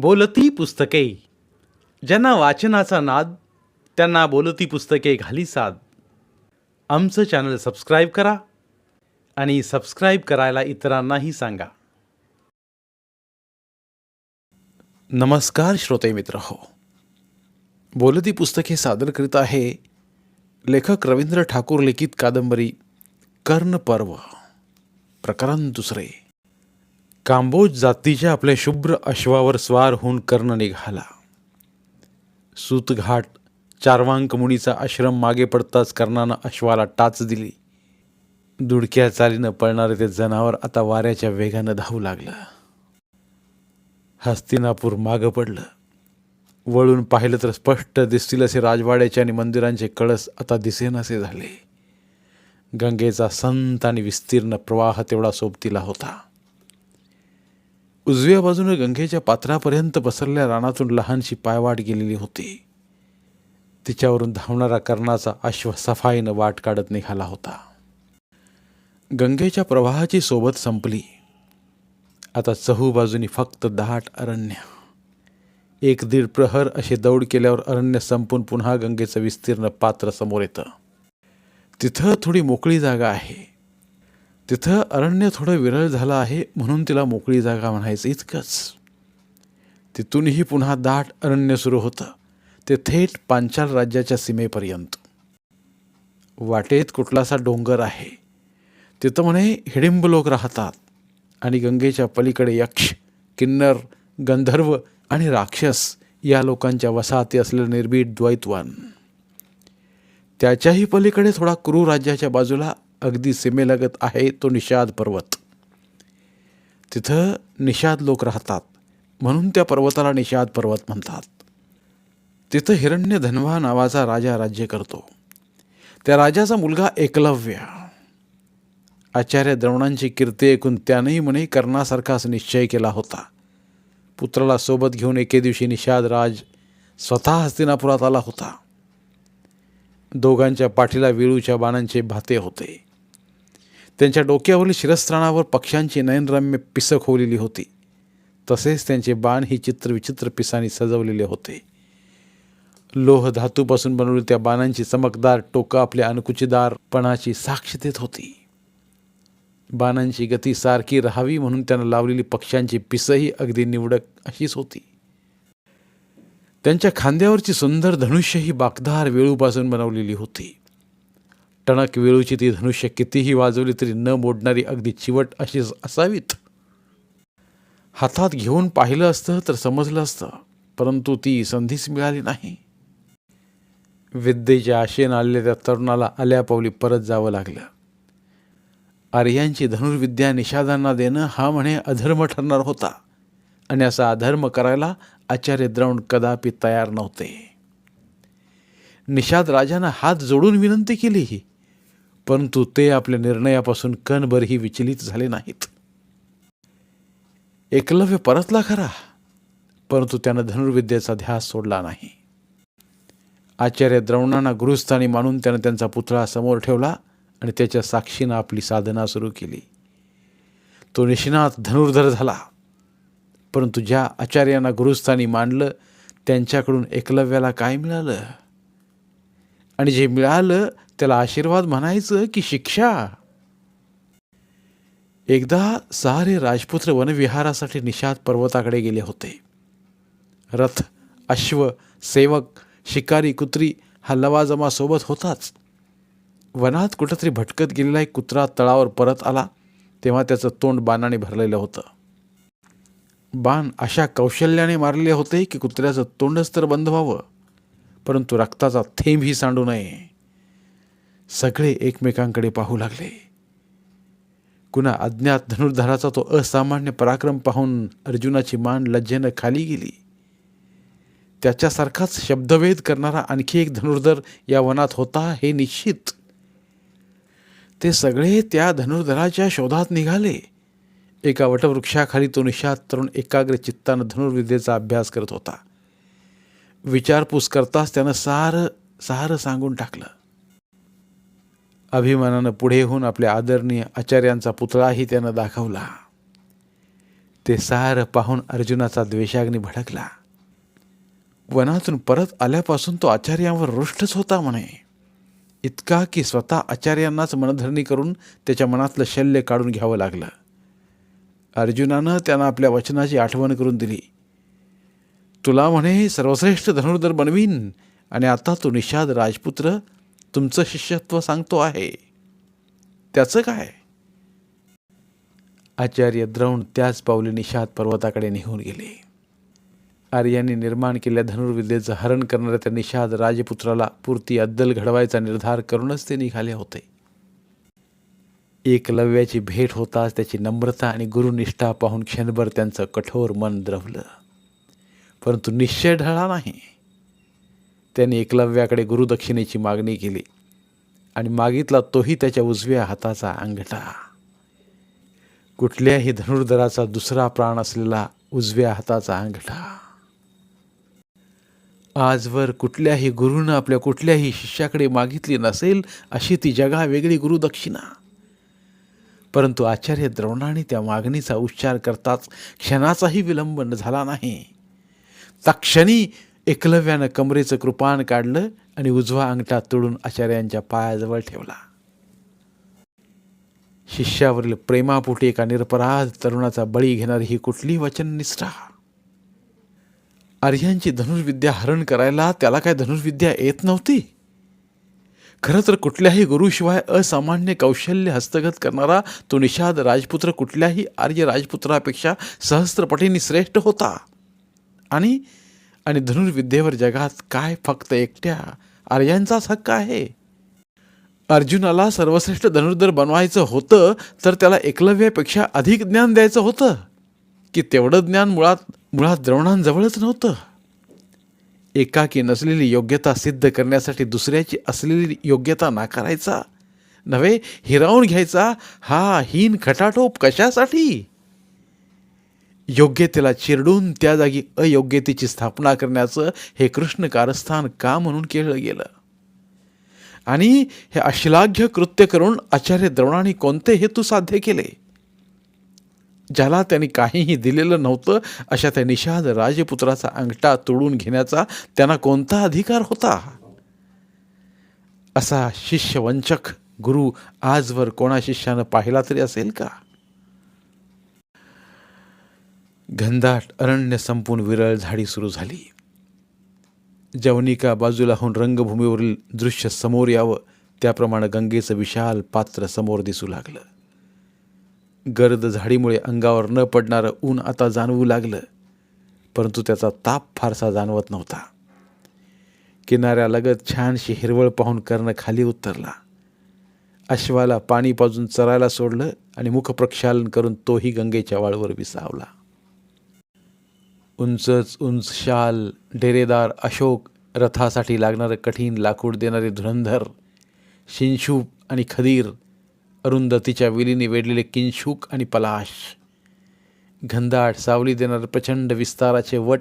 बोलती पुस्तके. ज्यांना वाचनाचा नाद त्यांना बोलती पुस्तके घाली साद. आमचं चॅनल सबस्क्राईब करा आणि सबस्क्राईब करायला इतरांनाही सांगा. नमस्कार श्रोते मित्र हो. बोलती पुस्तके सादर करीत आहे लेखक रवींद्र ठाकूर लिखित कादंबरी कर्ण पर्व प्रकरण दुसरे. कांबोज जातीच्या आपल्या शुभ्र अश्वावर स्वार होऊन कर्ण निघाला. सूतघाट चारवांक मुनीचा आश्रम मागे पडताच कर्णानं अश्वाला टाच दिली. दुडक्या चालीनं पळणारे ते जनावर आता वाऱ्याच्या वेगानं धावू लागलं. हस्तिनापूर मागं पडलं. वळून पाहिलं तर स्पष्ट दिसतील असे राजवाड्याचे आणि मंदिरांचे कळस आता दिसेनासे झाले. गंगेचा संत आणि विस्तीर्ण प्रवाह तेवढा सोबतीला होता. उजव्या बाजूने गंगेच्या पात्रापर्यंत पसरल्या रानातून लहानशी पायवाट गेलेली होती. तिच्यावरून धावणारा कर्णाचा अश्व सफाईनं वाट काढत निघाला होता. गंगेच्या प्रवाहाची सोबत संपली. आता चहूबाजूनी फक्त दाट अरण्य. एक दीड प्रहर असे दौड केल्यावर अरण्य संपून पुन्हा गंगेचं विस्तीर्ण पात्र समोर येतं. तिथं थोडी मोकळी जागा आहे. तिथं अरण्य थोडं विरळ झालं आहे म्हणून तिला मोकळी जागा म्हणायचं इतकंच. तिथूनही पुन्हा दाट अरण्य सुरू होतं. ते थेट पांचाल राज्याच्या सीमेपर्यंत. वाटेत कुठलासा डोंगर आहे. तिथं म्हणे हिडिंब लोक राहतात आणि गंगेच्या पलीकडे यक्ष किन्नर गंधर्व आणि राक्षस या लोकांच्या वसाहती असलेलं निर्भीड द्वैतवन. त्याच्याही पलीकडे थोडा क्रू राज्याच्या बाजूला अगदी सीमेलगत आहे तो निषाद पर्वत. तिथं निषाद लोक राहतात म्हणून त्या पर्वताला निषाद पर्वत म्हणतात. तिथं हिरण्य धनवा नावाचा राजा राज्य करतो. त्या राजाचा मुलगा एकलव्य. आचार्य द्रवणांची कीर्ती ऐकून त्यानेही म्हणे कर्णासारखाच निश्चय केला होता. पुत्राला सोबत घेऊन एके दिवशी निषाद राज स्वतः हस्तिनापुरात आला होता. दोघांच्या पाठीला विळूच्या बाणांचे भाते होते. त्यांच्या डोक्यावरील शिरस्त्राणावर पक्ष्यांची नयनरम्य पिसं खोवलेली होती. तसेच त्यांचे बाण ही चित्रविचित्र पिसांनी सजवलेले होते. लोह धातूपासून बनवलेल्या त्या बाणांची चमकदार टोकं आपल्या अणकुचीदारपणाची साक्ष देत होती. बाणांची गती सारखी राहावी म्हणून त्यांना लावलेली पक्ष्यांची पिसंही अगदी निवडक अशीच होती. त्यांच्या खांद्यावरची सुंदर धनुष्य ही बाकदार वेळूपासून बनवलेली होती. टणक वेळूची ती धनुष्य कितीही वाजवली तरी न मोडणारी अगदी चिवट अशीच असावीत. हातात घेऊन पाहिलं असतं तर समजलं असतं परंतु ती संधीच मिळाली नाही. विद्येच्या आशेनं आलेल्या त्या तरुणाला आल्या पावली परत जावं लागलं. आर्यांची धनुर्विद्या निषादांना देणं हा म्हणे अधर्म ठरणार होता आणि असा अधर्म करायला आचार्य द्रवण कदापि तयार नव्हते. निषाद राजानं हात जोडून विनंती केली परंतु ते आपल्या निर्णयापासून कणभरही विचलित झाले नाहीत. एकलव्य परतला खरा परंतु त्यानं धनुर्विद्येचा ध्यास सोडला नाही. आचार्य द्रवणांना गुरुस्थानी मानून त्यानं त्यांचा पुतळा समोर ठेवला आणि त्याच्या साक्षीनं आपली साधना सुरू केली. तो निष्णात धनुर्धर झाला परंतु ज्या आचार्यांना गुरुस्थानी मानलं त्यांच्याकडून एकलव्याला काय मिळालं? आणि जे मिळालं त्याला आशीर्वाद म्हणायचं की शिक्षा. एकदा सारे राजपुत्र वनविहारासाठी निषाद पर्वताकडे गेले होते. रथ अश्व सेवक शिकारी कुत्री हा लवाजमा सोबत होताच. वनात कुठंतरी भटकत गेलेला एक कुत्रा तळावर परत आला तेव्हा त्याचं तोंड बाणाने भरलेलं होतं. बाण अशा कौशल्याने मारले होते की कुत्र्याचं तोंडच तर बंद व्हावं परंतु रक्ताचा थेंबही सांडू नये. सगळे एकमेकांकडे पाहू लागले. कुणा अज्ञात धनुर्धराचा तो असामान्य पराक्रम पाहून अर्जुनाची मान लज्जेनं खाली गेली. त्याच्यासारखाच शब्दभेद करणारा आणखी एक धनुर्धर या वनात होता हे निश्चित. ते सगळे त्या धनुर्धराच्या शोधात निघाले. एका वटवृक्षाखाली तो निषाद तरुण एकाग्र चित्तानं धनुर्विद्येचा अभ्यास करत होता. विचारपूस करताच त्यानं सारं सारं सांगून टाकलं. अभिमानानं पुढे होऊन आपल्या आदरणीय आचार्यांचा पुतळाही त्यानं दाखवला. ते सारं पाहून अर्जुनाचा द्वेषाग्नी भडकला. वनातून परत आल्यापासून तो आचार्यांवर रुष्टच होता म्हणे. इतका की स्वतः आचार्यांनाच मनधरणी करून त्याच्या मनातलं शल्य काढून घ्यावं लागलं. अर्जुनानं त्यांना आपल्या वचनाची आठवण करून दिली. तुला म्हणे सर्वश्रेष्ठ धनुर्धर बनवीन आणि आता तू निषाद राजपुत्र तुमचं शिष्यत्व सांगतो आहे. त्याचं काय? आचार्य द्रोण त्याच पावली निषाद पर्वताकडे निघून गेले. आर्यांनी निर्माण केलेल्या धनुर्विद्येचं हरण करणाऱ्या त्या निषाद राजपुत्राला पुरती अद्दल घडवायचा निर्धार करूनच ते निघाले होते. एकलव्याची भेट होताच त्याची नम्रता आणि गुरुनिष्ठा पाहून क्षणभर त्यांचं कठोर मन द्रवलं. परंतु निश्चय ढळला नाही. त्याने एकलव्याकडे गुरुदक्षिणेची मागणी केली आणि मागितला तोही त्याच्या उजव्या हाताचा अंगठा. कुठल्याही धनुर्धराचा दुसरा प्राण असलेला उजव्या हाताचा अंगठा. आजवर कुठल्याही गुरुनं आपल्या कुठल्याही शिष्याकडे मागितली नसेल अशी ती जगा वेगळी गुरुदक्षिणा. परंतु आचार्य द्रोणाने त्या मागणीचा उच्चार करताच क्षणाचाही विलंब झाला नाही. तक्षणी एकलव्यानं कमरेचं कृपान काढलं आणि उजवा अंगठा तोडून आचार्यांच्या पायाजवळ ठेवला. शिष्यावरील प्रेमापोटी एका निरपराध तरुणाचा बळी घेणारी ही कुठली वचननिष्ठा? आर्यांची धनुर्विद्या हरण करायला त्याला काय धनुर्विद्या येत नव्हती? खरं तर कुठल्याही गुरुशिवाय असामान्य कौशल्य हस्तगत करणारा तो निषाद राजपुत्र कुठल्याही आर्य राजपुत्रापेक्षा सहस्त्रपटींनी श्रेष्ठ होता. आणि आणि धनुर्विद्येवर जगात काय फक्त एकट्या आर्यांचाच हक्क आहे? अर्जुनाला सर्वश्रेष्ठ धनुर्धर बनवायचं होतं तर त्याला एकलव्यापेक्षा अधिक ज्ञान द्यायचं होतं की तेवढं ज्ञान मुळात मुळात द्रोणांजवळच नव्हतं. एकाकी नसलेली योग्यता सिद्ध करण्यासाठी दुसऱ्याची असलेली योग्यता नाकारायचा? नव्हे हिरावून घ्यायचा? हा हीन खटाटोप कशासाठी? योग्यतेला चिरडून त्या जागी अयोग्यतेची स्थापना करण्याचं हे कृष्ण कारस्थान का म्हणून केलं गेलं? आणि हे अश्लाघ्य कृत्य करून आचार्य द्रोणाने कोणते हेतू साध्य केले? ज्याला त्यांनी काहीही दिलेलं नव्हतं अशा त्या निषाद राजपुत्राचा अंगठा तोडून घेण्याचा त्यांना कोणता अधिकार होता? असा शिष्यवंचक गुरु आजवर कोणा शिष्यानं पाहिला तरी असेल का? घनदाट अरण्य संपून विरळ झाडी सुरू झाली. जवनिका बाजूला होऊन रंगभूमीवरील दृश्य समोर यावं त्याप्रमाणे गंगेचं विशाल पात्र समोर दिसू लागलं. गर्द झाडीमुळे अंगावर न पडणारं ऊन आता जाणवू लागलं परंतु त्याचा ताप फारसा जाणवत नव्हता. किनाऱ्यालगत छानशी हिरवळ पाहून कर्ण खाली उतरला. अश्वाला पाणी पाजून चरायला सोडलं आणि मुखप्रक्षालन करून तोही गंगेच्या वाळवर विसावला. उंचच उंच शाल डेरेदार अशोक रथासाठी लागणारं कठीण लाकूड देणारे धुरंधर शिंशूप आणि खदीर अरुंधतीच्या विलीने वेढलेले किंशूक आणि पलाश. घनदाट सावली देणारे प्रचंड विस्ताराचे वट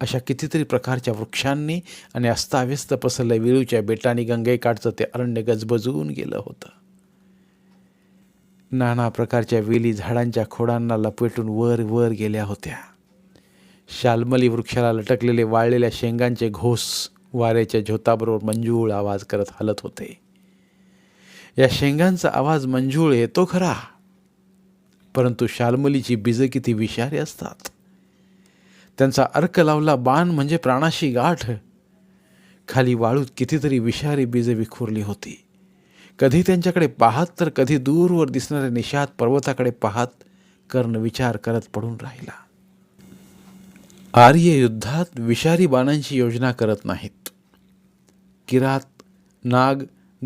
अशा कितीतरी प्रकारच्या वृक्षांनी आणि अस्ताव्यस्त पसरल्या विळूच्या बेटांनी गंगेकाठचं ते अरण्य गजबजून गेलं होतं. नाना प्रकारच्या वेली झाडांच्या खोडांना लपेटून वर वर गेल्या होत्या. शालमली वृक्षाला लटकलेले वाळलेल्या शेंगांचे घोस वाऱ्याच्या झोताबरोबर मंजूळ आवाज करत हलत होते. या शेंगांचा आवाज मंजूळ येतो खरा. परंतु शालमलीची बीजं किती विषारी असतात. त्यांचा अर्क लावला बाण म्हणजे प्राणाशी गाठ. खाली वाळूत कितीतरी विषारी बीजं विखुरली होती. कधी त्यांच्याकडे पाहत तर कधी दूरवर दिसणाऱ्या निषाद पर्वताकडे पाहत कर्ण विचार करत पडून राहिला. आर्य युद्धात विषारी बाणांची योजना करत नाहीत. किरात नाग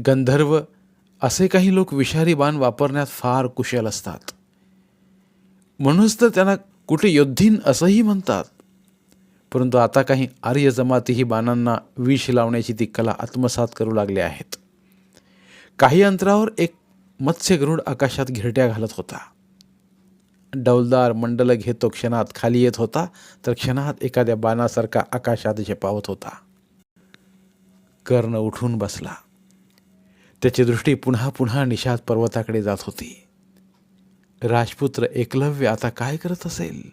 गंधर्व असे काही लोक विषारी बाण वापरण्यात फार कुशल असतात. म्हणूनच तर त्यांना कुठे योद्धीन असंही म्हणतात. परंतु आता काही आर्य जमातीही बाणांना विष लावण्याची ती कला आत्मसात करू लागले आहेत. काही अंतरावर एक मत्स्यगरुड आकाशात घिरट्या घालत होता. डौलदार मंडल घेतो क्षणात खाली येत होता तर क्षणात एखाद्या बाणासारखा आकाशात झेपावत होता. कर्ण उठून बसला. त्याची दृष्टी पुन्हा पुन्हा निषाद पर्वताकडे जात होती. राजपुत्र एकलव्य आता काय करत असेल?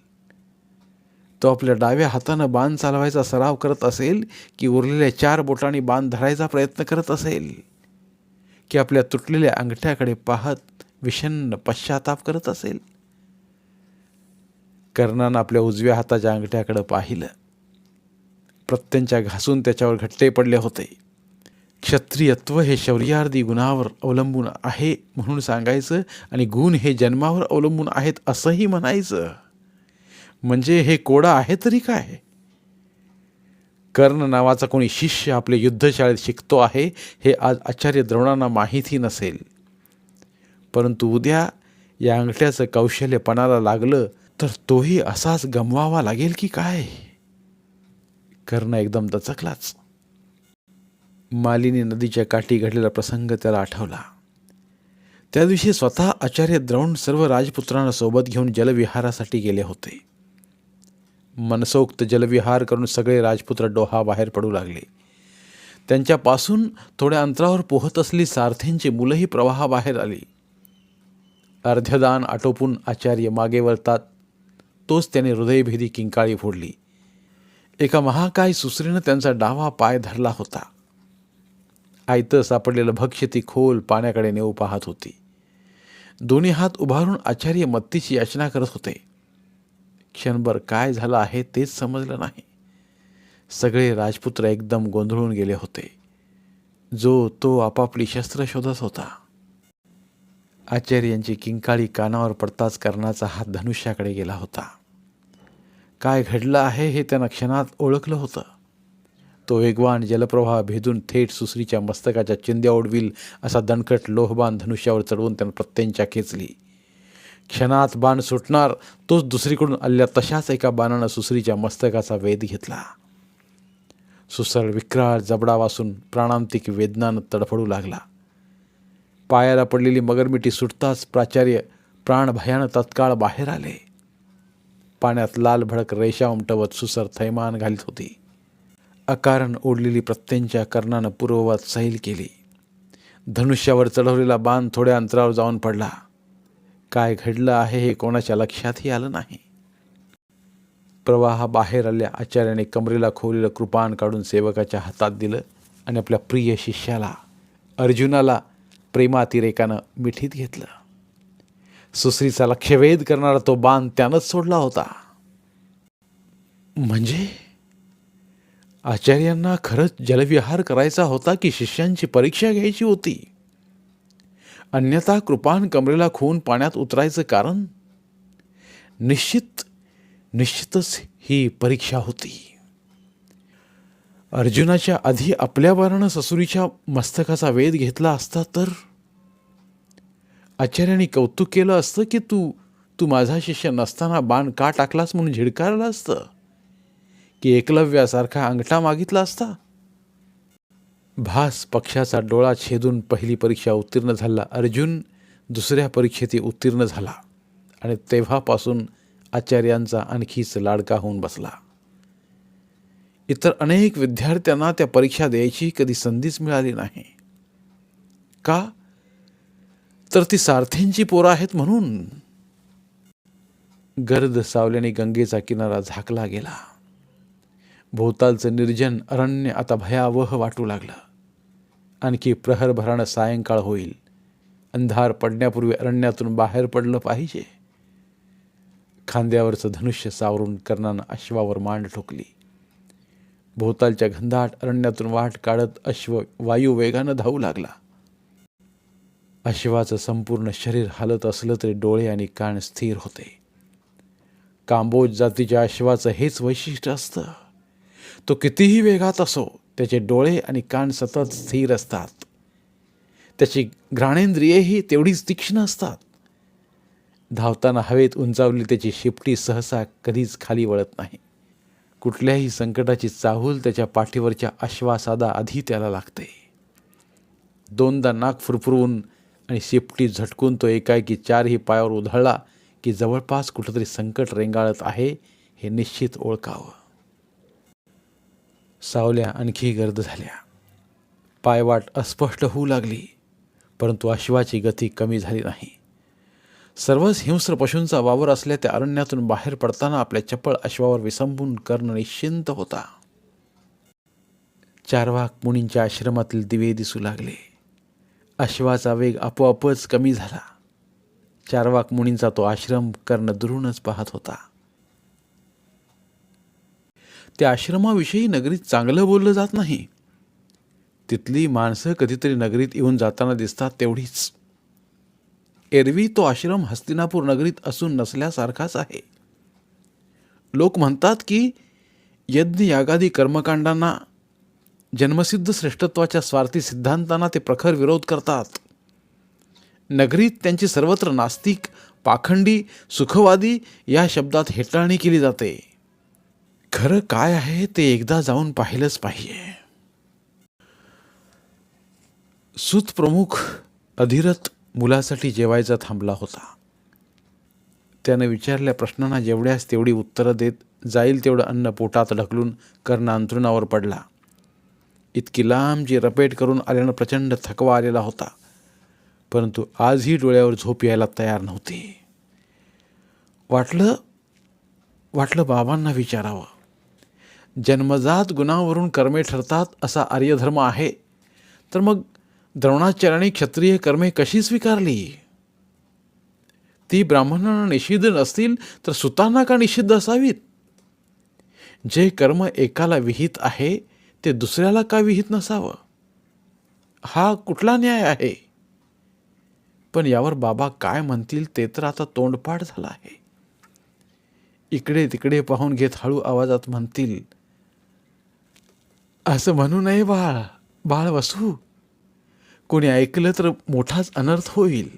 तो आपल्या डाव्या हातानं बाण चालवायचा सराव करत असेल की उरलेल्या चार बोटांनी बाण धरायचा प्रयत्न करत असेल? की आपल्या तुटलेल्या अंगठ्याकडे पाहत विषन्न पश्चाताप करत असेल? कर्णानं आपल्या उजव्या हाताच्या अंगठ्याकडं पाहिलं. प्रत्यंच्या घासून त्याच्यावर घट्टे पडले होते. क्षत्रियत्व हे शौर्यार्दी गुणावर अवलंबून आहे म्हणून सांगायचं आणि गुण हे जन्मावर अवलंबून आहेत असंही म्हणायचं. म्हणजे हे कोडा आहे तरी काय? कर्ण नावाचा कोणी शिष्य आपले युद्धशाळेत शिकतो आहे हे आज आचार्य द्रोणांना माहिती नसेल. परंतु उद्या या अंगठ्याचं कौशल्य पणाला लागलं तर तोही असाच गमवावा लागेल की काय? कर्ण एकदम दचकलाच. मालिनी नदीच्या काठी घडलेला प्रसंग त्याला आठवला. त्या दिवशी स्वतः आचार्य द्रोण सर्व राजपुत्रांना सोबत घेऊन जलविहारासाठी गेले होते. मनसोक्त जलविहार करून सगळे राजपुत्र डोहा बाहेर पडू लागले. त्यांच्यापासून थोड्या अंतरावर पोहत असली सारथींची मुलंही प्रवाहाबाहेर आली. अर्ध्यदान आटोपून आचार्य मागे वळतात. तोच त्याने हृदयभेदी किंकाळी फोडली. एका महाकाय सुसरीनं त्यांचा डावा पाय धरला होता. आयतं सापडलेलं भक्ष्य ती खोल पाण्याकडे नेऊ पाहत होती. दोन्ही हात उभारून आचार्य मत्तीची याचना करत होते. क्षणभर काय झालं आहे तेच समजलं नाही. सगळे राजपुत्र एकदम गोंधळून गेले होते. जो तो आपापली शस्त्र शोधत होता. आचार्यांची किंकाळी कानावर पडताच कर्णाचा हात धनुष्याकडे गेला होता. काय घडलं आहे हे त्यांना क्षणात ओळखलं होतं. तो वेगवान जलप्रवाह भेदून थेट सुसरीच्या मस्तकाच्या चिंद्या ओढविल असा दणकट लोहबान धनुष्यावर चढवून त्यानं प्रत्यंच्या खेचली. क्षणात बाण सुटणार तोच दुसरीकडून आलेल्या तशाच एका बाणानं सुसरीच्या मस्तकाचा वेध घेतला. सुसर विक्राळ जबडा वासून प्राणांतिक वेदनानं तडफडू लागला. पायाला पडलेली मगरमिठी सुटताच प्राचार्य प्राणभयानं तत्काळ बाहेर आले. पाण्यात लाल भडक रेषा उमटवत सुसर थैमान घालीत होती. अकारण ओढलेली प्रत्यंच्या कर्णानं पूर्ववत सैल केली. धनुष्यावर चढवलेला बाण थोड्या अंतरावर जाऊन पडला. काय घडलं आहे हे कोणाच्या लक्षातही आलं नाही. प्रवाहा बाहेर आल्या आचार्याने कमरेला खोवलेलं कृपान काढून सेवकाच्या हातात दिलं आणि आपल्या प्रिय शिष्याला अर्जुनाला प्रेमातिरेकानं मिठीत घेतलं. सुसरीचा लक्षवेध करणारा तो बाण त्यानंच सोडला होता. म्हणजे? आचार्यांना खरंच जलविहार करायचा होता की शिष्यांची परीक्षा घ्यायची होती? अन्यथा कृपान कमरेला खून पाण्यात उतरायचं कारण? निश्चित निश्चितच ही परीक्षा होती. अर्जुनाच्या आधी आपल्या बारानं ससुरीच्या मस्तकाचा वेध घेतला असता तर? आचार्याने कौतुक केलं असतं की तू तू माझा शिष्य नसताना बाण का टाकलास म्हणून झिडकारलं असतं? की एकलव्यासारखा अंगठा मागितला असता? भास पक्षाचा डोळा छेदून पहिली परीक्षा उत्तीर्ण झाला. अर्जुन दुसऱ्या परीक्षेतही उत्तीर्ण झाला. आणि तेव्हापासून आचार्यांचा आणखीच लाडका होऊन बसला. इतर अनेक विद्यार्थ्यांना त्या परीक्षा द्यायची कधी संधीच मिळाली नाही. का? तर ती सारथींची पोरं आहेत म्हणून. गर्द सावल्याने गंगेचा किनारा झाकला गेला. भोवतालचं निर्जन अरण्य आता भयावह वाटू लागलं. आणखी प्रहरभरानं सायंकाळ होईल. अंधार पडण्यापूर्वी अरण्यातून बाहेर पडलं पाहिजे. खांद्यावरचं धनुष्य सावरून कर्णानं अश्वावर मांड ठोकली. भोवतालच्या घनदाट अरण्यातून वाट काढत अश्व वायू वेगानं धावू लागला. अश्वाचं संपूर्ण शरीर हालत असलं तरी डोळे आणि कान स्थिर होते. कांबोज जातीच्या अश्वाचं हेच वैशिष्ट्य असतं. तो कितीही वेगात असो त्याचे डोळे आणि कान सतत स्थिर असतात. त्याची घ्राणेंद्रियेही तेवढीच तीक्ष्ण असतात. धावताना हवेत उंचावली त्याची शिपटी सहसा कधीच खाली वळत नाही. कुठल्याही संकटाची चाहूल त्याच्या पाठीवरच्या अश्वासादा आधी त्याला लागते. दोनदा नाक फुरफुरवून आणि शेपटी झटकून तो एकाएकी चारही पायावर उधळला की जवळपास कुठंतरी संकट रेंगाळत आहे हे निश्चित ओळखावं. सावल्या आणखी गर्द झाल्या. पायवाट अस्पष्ट होऊ लागली परंतु अश्वाची गती कमी झाली नाही. सर्वच हिंस्र पशूंचा वावर असल्या त्या अरण्यातून बाहेर पडताना आपल्या चपळ अश्वावर विसंबून कर्ण निश्चिंत होता. चारवाक मुनींच्या आश्रमातील दिवे दिसू लागले. अश्वाचा वेग आपोआपच कमी झाला. चारवाक मुनींचा तो आश्रम कर्ण दुरूनच पाहत होता. त्या आश्रमाविषयी नगरीत चांगलं बोललं जात नाही. तिथली माणसं कधीतरी नगरीत येऊन जाताना दिसतात तेवढीच. एरवी तो आश्रम हस्तिनापूर नगरीत असून नसल्यासारखाच आहे. लोक म्हणतात की यज्ञ यागादी कर्मकांडांना जन्मसिद्ध श्रेष्ठत्वाच्या स्वार्थी सिद्धांतांना ते प्रखर विरोध करतात. नगरीत त्यांची सर्वत्र नास्तिक पाखंडी सुखवादी या शब्दात हेटाळणी केली जाते. खरं काय आहे ते एकदा जाऊन पाहिलंच पाहिजे. सुतप्रमुख अधिरथ मुलासाठी जेवायचा थांबला होता. त्यानं विचारल्या प्रश्नांना जेवढ्यास तेवढी उत्तरं देत जाईल तेवढं अन्न पोटात ढकलून कर्ण अंथरुणावर पडला. इतकी लांब जी रपेट करून आल्यानं प्रचंड थकवा आलेला होता. परंतु आजही डोळ्यावर झोप यायला तयार नव्हती. वाटलं वाटलं बाबांना विचारावं. जन्मजात गुणावरून कर्मे ठरतात असा आर्यधर्म आहे. तर मग द्रोणाचार्याने क्षत्रिय कर्मे कशी स्वीकारली? ती ब्राह्मणांना निषिद्ध नसतील तर सुतांना का निषिद्ध असावीत? जे कर्म एकाला विहित आहे ते दुसऱ्याला का विहित नसावं? हा कुठला न्याय आहे? पण यावर बाबा काय म्हणतील ते तर आता तोंडपाठ झाला आहे. इकडे तिकडे पाहून घेत हळू आवाजात म्हणतील असं म्हणू नये बाळ बाळ वसू. कोणी ऐकलं तर मोठाच अनर्थ होईल.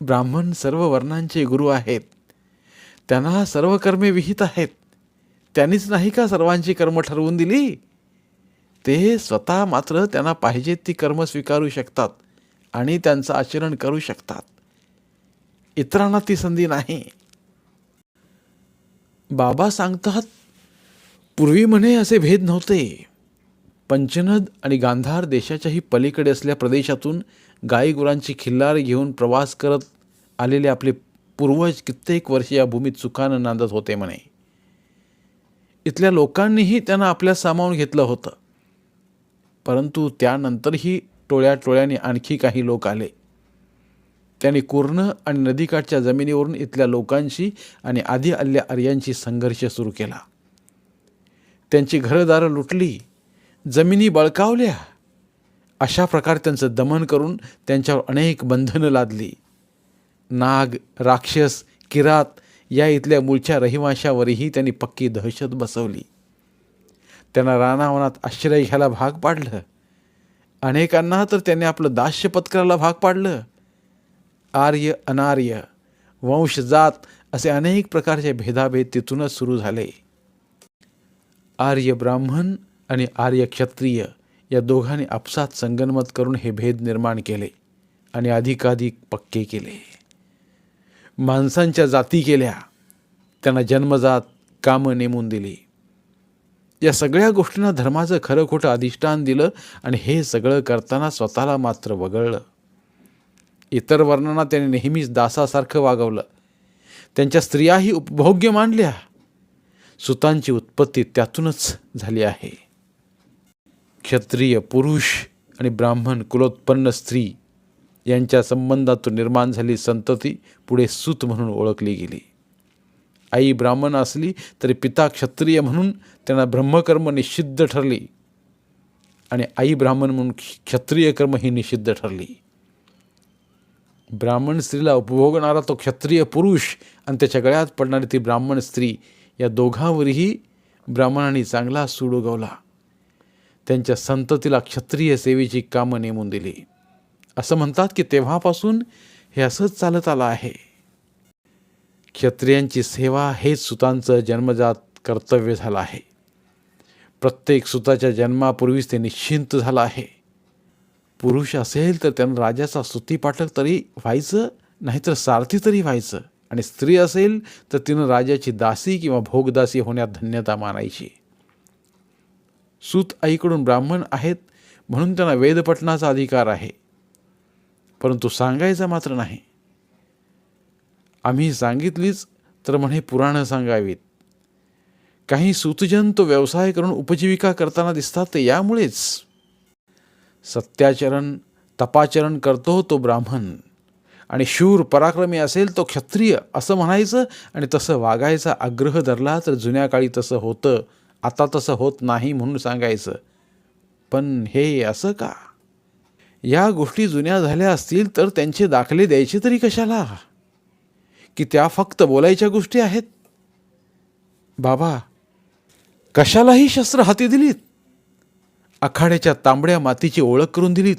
ब्राह्मण सर्व वर्णांचे गुरु आहेत. त्यांना सर्व कर्मे विहित आहेत. त्यांनीच नाही का सर्वांची कर्म ठरवून दिली? ते स्वतः मात्र त्यांना पाहिजेत ती कर्म स्वीकारू शकतात आणि त्यांचं आचरण करू शकतात. इतरांना ती संधी नाही. बाबा सांगतात पूर्वी म्हणे असे भेद नव्हते. पंचनद आणि गांधार देशाच्याही पलीकडे असल्या प्रदेशातून गाई गुरांची खिल्लार घेऊन प्रवास करत आलेले आपले पूर्वज कित्येक वर्ष या भूमीत सुखानं नांदत होते म्हणे. इथल्या लोकांनीही त्यांना आपल्या सामावून घेतलं होतं. परंतु त्यानंतरही टोळ्या टोळ्याने आणखी काही लोक आले. त्यांनी कुर्ण आणि नदीकाठच्या जमिनीवरून इथल्या लोकांशी आणि आधी आल्या आर्यांशी संघर्ष सुरू केला. त्यांची घरदारं लुटली जमिनी बळकावल्या. अशा प्रकारे त्यांचं दमन करून त्यांच्यावर अनेक बंधनं लादली. नाग राक्षस किरात या इथल्या मूळच्या रहिवाशावरही त्यांनी पक्की दहशत बसवली. त्यांना रानावनात आश्रय घ्यायला भाग पाडलं. अनेकांना तर त्यांनी आपलं दास्य पत्करायला भाग पाडलं. आर्य अनार्य वंश जात असे अनेक प्रकारचे भेदाभेद तिथूनच सुरू झाले. आर्य ब्राह्मण आणि आर्य क्षत्रिय या दोघांनी आपसात संगनमत करून हे भेद निर्माण केले आणि अधिकाधिक पक्के केले. माणसांच्या जाती केल्या. त्यांना जन्मजात कामं नेमून दिली. या सगळ्या गोष्टींना धर्माचं खरं खोटं अधिष्ठान दिलं आणि हे सगळं करताना स्वतःला मात्र वगळलं. इतर वर्णांना त्याने नेहमीच दासासारखं वागवलं. त्यांच्या स्त्रियाही उपभोग्य मानल्या. सुतांची उत्पत्ती त्यातूनच झाली आहे. क्षत्रिय पुरुष आणि ब्राह्मण कुलोत्पन्न स्त्री यांच्या संबंधातून निर्माण झाली संतती पुढे सूत म्हणून ओळखली गेली. आई ब्राह्मण असली तरी पिता क्षत्रिय म्हणून त्यांना ब्रह्मकर्म निषिद्ध ठरली. आणि आई ब्राह्मण म्हणून क्षत्रिय कर्म ही निषिद्ध ठरली. ब्राह्मण स्त्रीला उपभोगणारा तो क्षत्रिय पुरुष आणि त्याच्या गळ्यात पडणारी ती ब्राह्मण स्त्री या दोघांवरही ब्राह्मणांनी चांगला सूड उगवला. त्यांच्या संततीला क्षत्रिय सेवेची कामं नेमून दिली. असं म्हणतात की तेव्हापासून हे असंच चालत आलं आहे. क्षत्रियांची सेवा हेच सुतांचं जन्मजात कर्तव्य झालं आहे. प्रत्येक सुताच्या जन्मापूर्वीच ते निश्चिंत झालं आहे. पुरुष असेल तर त्यांना राजाचा स्तुतीपाठक तरी व्हायचं नाहीतर सारथी तरी व्हायचं. आणि स्त्री असेल तर तिनं राजाची दासी किंवा भोगदासी होण्यात धन्यता मानायची. सूत आईकडून ब्राह्मण आहेत म्हणून त्यांना वेदपठणाचा अधिकार आहे. परंतु सांगायचा मात्र नाही. आम्ही सांगितलीच तर म्हणे पुराणं सांगावीत. काही सुतजन तो व्यवसाय करून उपजीविका करताना दिसतात ते यामुळेच. सत्याचरण तपाचरण करतो तो ब्राह्मण. आणि शूर पराक्रमी असेल तो क्षत्रिय असं म्हणायचं आणि तसं वागायचा आग्रह धरला तर जुन्या काळी तसं होतं आता तसं होत नाही म्हणून सांगायचं. पण हे असं का? या गोष्टी जुन्या झाल्या असतील तर त्यांचे दाखले द्यायचे तरी कशाला? की त्या फक्त बोलायच्या गोष्टी आहेत. बाबा कशालाही शस्त्र हाती दिलीत. आखाड्याच्या तांबड्या मातीची ओळख करून दिलीत.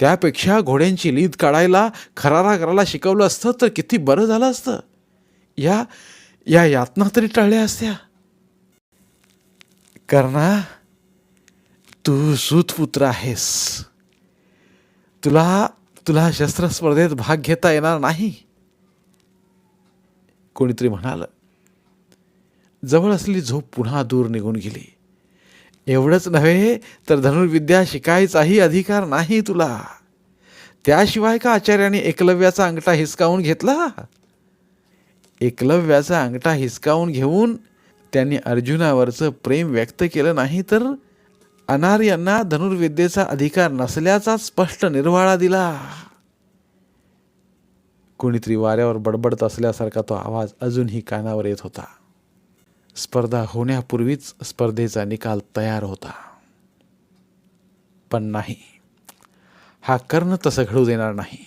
त्यापेक्षा घोड्यांची लीद काढायला खरारा करायला शिकवलं असतं तर किती बरं झालं असतं. या या यातना तरी टाळल्या असत्या. कर्णा तू सूतपुत्र आहेस. तुला तुला शस्त्रस्पर्धेत भाग घेता येणार नाही. कोणीतरी म्हणालं जवळ असलेली झोप पुन्हा दूर निघून गेली. एवढंच नव्हे तर धनुर्विद्या शिकायचाही अधिकार नाही तुला. त्याशिवाय का आचार्याने एकलव्याचा अंगठा हिसकावून घेतला? एकलव्याचा अंगठा हिसकावून घेऊन त्यांनी अर्जुनावरचं प्रेम व्यक्त केलं नाही तर अनार्यांना धनुर्विद्येचा अधिकार नसल्याचा स्पष्ट निर्वाळा दिला. कोणीतरी वाऱ्यावर बडबडत असल्यासारखा तो आवाज अजूनही कानावर येत होता. स्पर्धा होण्यापूर्वीच स्पर्धेचा निकाल तयार होता. पण नाही. हा कर्ण तसं घडू देणार नाही.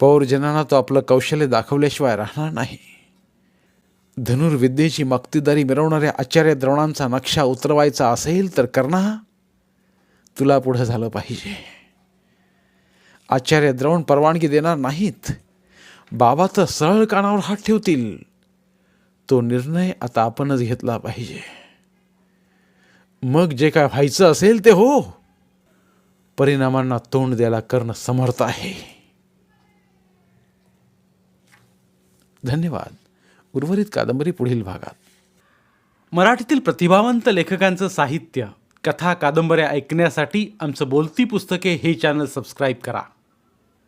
पौरजनांना तो आपलं कौशल्य दाखवल्याशिवाय राहणार नाही. धनुर्विद्येची मक्तीदारी मिरवणाऱ्या आचार्य द्रोणांचा नक्षा उतरवायचा असेल तर कर्णा तुला पुढं झालं पाहिजे. आचार्य द्रवण परवानगी देणार नाहीत. बाबा तर सरळ कानावर हात ठेवतील. तो निर्णय आता आपणच घेतला पाहिजे. मग जे काय व्हायचं असेल ते हो. परिणामांना तोंड द्यायला कर्ण समर्थ आहे. धन्यवाद. उर्वरित कादंबरी पुढील भागात. मराठीतील प्रतिभावंत लेखकांचं साहित्य कथा कादंबऱ्या ऐकण्यासाठी आमचं बोलती पुस्तके हे चॅनल सबस्क्राईब करा.